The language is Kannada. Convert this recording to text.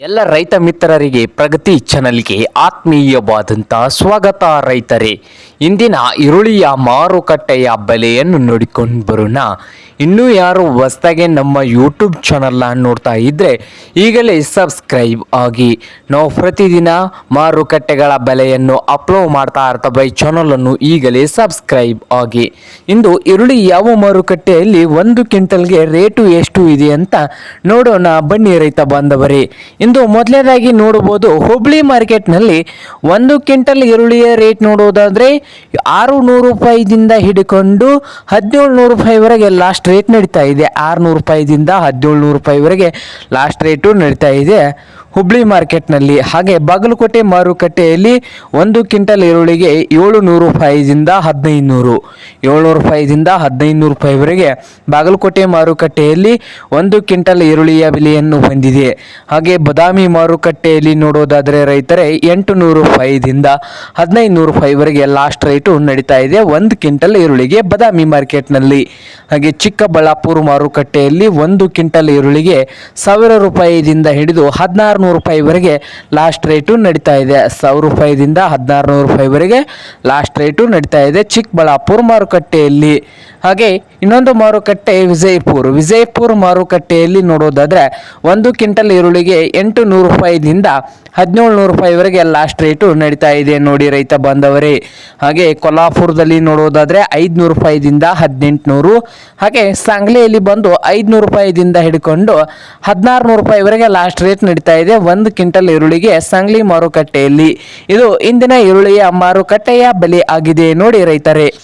ಎಲ್ಲ ರೈತ ಮಿತ್ರರಿಗೆ ಪ್ರಗತಿ ಚಾನಲ್ಗೆ ಆತ್ಮೀಯವಾದಂಥ ಸ್ವಾಗತ ರೈತರೇ. ಇಂದಿನ ಈರುಳ್ಳಿಯ ಮಾರುಕಟ್ಟೆಯ ಬೆಲೆಯನ್ನು ನೋಡಿಕೊಂಡು ಬರೋಣ. ಇನ್ನೂ ಯಾರು ಹೊಸ್ತಾಗೆ ನಮ್ಮ ಯೂಟ್ಯೂಬ್ ಚಾನಲ್ನ ನೋಡ್ತಾ ಇದ್ದರೆ ಈಗಲೇ ಸಬ್ಸ್ಕ್ರೈಬ್ ಆಗಿ. ನಾವು ಪ್ರತಿದಿನ ಮಾರುಕಟ್ಟೆಗಳ ಬೆಲೆಯನ್ನು ಅಪ್ಲೋಡ್ ಮಾಡ್ತಾ ಇರ್ತಾ ಬೈ ಚಾನಲನ್ನು ಈಗಲೇ ಸಬ್ಸ್ಕ್ರೈಬ್ ಆಗಿ. ಇಂದು ಈರುಳ್ಳಿ ಯಾವ ಮಾರುಕಟ್ಟೆಯಲ್ಲಿ ಒಂದು ಕ್ವಿಂಟಲ್ಗೆ ರೇಟು ಎಷ್ಟು ಇದೆ ಅಂತ ನೋಡೋಣ. ಬನ್ನಿ ರೈತ ಬಾಂಧವರೇ, ಇಂದು ಮೊದಲನೇದಾಗಿ ನೋಡಬಹುದು ಹುಬ್ಳಿ ಮಾರ್ಕೆಟ್ನಲ್ಲಿ ಒಂದು ಕ್ವಿಂಟಲ್ ಈರುಳ್ಳಿಯ ರೇಟ್ ನೋಡೋದಾದ್ರೆ ಆರು ನೂರು ರೂಪಾಯಿದಿಂದ ಹಿಡ್ಕೊಂಡು ಹದಿನೇಳು ನೂರು ರೂಪಾಯಿವರೆಗೆ ಲಾಸ್ಟ್ ರೇಟ್ ನಡೀತಾ ಇದೆ. ಆರುನೂರು ರೂಪಾಯಿದಿಂದ ಹದಿನೇಳು ನೂರು ರೂಪಾಯಿವರೆಗೆ ಲಾಸ್ಟ್ ರೇಟು ನಡೀತಾ ಇದೆ. ಹುಬ್ಳಿ ಮಾರ್ಕೆಟ್ನಲ್ಲಿ ಹಾಗೆ ಬಾಗಲಕೋಟೆ ಮಾರುಕಟ್ಟೆಯಲ್ಲಿ ಒಂದು ಕ್ವಿಂಟಲ್ ಈರುಳ್ಳಿಗೆ ಏಳು ನೂರು ರೂಪಾಯಿದಿಂದ ಹದಿನೈದು ನೂರು ಏಳ್ನೂರು ರೂಪಾಯಿದಿಂದ ಹದಿನೈದು ನೂರು ರೂಪಾಯಿವರೆಗೆ ಬಾಗಲಕೋಟೆ ಮಾರುಕಟ್ಟೆಯಲ್ಲಿ ಒಂದು ಕ್ವಿಂಟಲ್ ಈರುಳ್ಳಿಯ ಬೆಲೆಯನ್ನು ಹೊಂದಿದೆ ಹಾಗೆ ಬದಾಮಿ ಮಾರುಕಟ್ಟೆಯಲ್ಲಿ ನೋಡೋದಾದರೆ ರೈತರೇ ಎಂಟು ನೂರು ರೂಪಾಯಿದಿಂದ ಹದಿನೈದು ನೂರು ರೂಪಾಯಿವರೆಗೆ ಲಾಸ್ಟ್ ರೇಟು ನಡೀತಾ ಇದೆ. ಒಂದು ಕ್ವಿಂಟಲ್ ಈರುಳ್ಳಿಗೆ ಬದಾಮಿ ಮಾರ್ಕೆಟ್ನಲ್ಲಿ. ಹಾಗೆ ಚಿಕ್ಕಬಳ್ಳಾಪುರ ಮಾರುಕಟ್ಟೆಯಲ್ಲಿ ಒಂದು ಕ್ವಿಂಟಲ್ ಈರುಳ್ಳಿಗೆ ಸಾವಿರ ರೂಪಾಯಿದಿಂದ ಹಿಡಿದು ಹದಿನಾರು ನೂರು ರೂಪಾಯಿವರೆಗೆ ಲಾಸ್ಟ್ ರೇಟು ನಡೀತಾ ಇದೆ. ಸಾವಿರ ರೂಪಾಯಿದಿಂದ ಹದಿನಾರು ನೂರು ರೂಪಾಯಿವರೆಗೆ ಲಾಸ್ಟ್ ರೇಟು ನಡೀತಾ ಇದೆ ಚಿಕ್ಕಬಳ್ಳಾಪುರ ಮಾರುಕಟ್ಟೆಯಲ್ಲಿ. ಹಾಗೆ ಇನ್ನೊಂದು ಮಾರುಕಟ್ಟೆ ವಿಜಯಪುರ. ವಿಜಯಪುರ ಮಾರುಕಟ್ಟೆಯಲ್ಲಿ ನೋಡೋದಾದರೆ ಒಂದು ಕ್ವಿಂಟಲ್ ಈರುಳ್ಳಿಗೆ ಎಂಟು ನೂರು ರೂಪಾಯಿದಿಂದ ಹದಿನೇಳು ನೂರು ರೂಪಾಯಿವರೆಗೆ ಲಾಸ್ಟ್ ರೇಟು ನಡೀತಾ ಇದೆ ನೋಡಿ ರೈತ ಬಾಂಧವರೇ. ಹಾಗೆ ಕೊಲ್ಲಾಪುರದಲ್ಲಿ ನೋಡೋದಾದರೆ ಐದುನೂರು ರೂಪಾಯಿದಿಂದ ಹದಿನೆಂಟುನೂರು. ಹಾಗೆ ಸಾಂಗ್ಲಿಯಲ್ಲಿ ಬಂದು ಐದುನೂರು ರೂಪಾಯಿದಿಂದ ಹಿಡ್ಕೊಂಡು ಹದಿನಾರು ನೂರು ರೂಪಾಯಿವರೆಗೆ ಲಾಸ್ಟ್ ರೇಟ್ ನಡೀತಾ ಇದೆ. ಒಂದು ಕ್ವಿಂಟಲ್ ಈರುಳ್ಳಿಗೆ ಸಾಂಗ್ಲಿ ಮಾರುಕಟ್ಟೆಯಲ್ಲಿ. ಇದು ಇಂದಿನ ಈರುಳ್ಳಿಯ ಮಾರುಕಟ್ಟೆಯ ಬೆಲೆ ಆಗಿದೆ ನೋಡಿ ರೈತರೇ.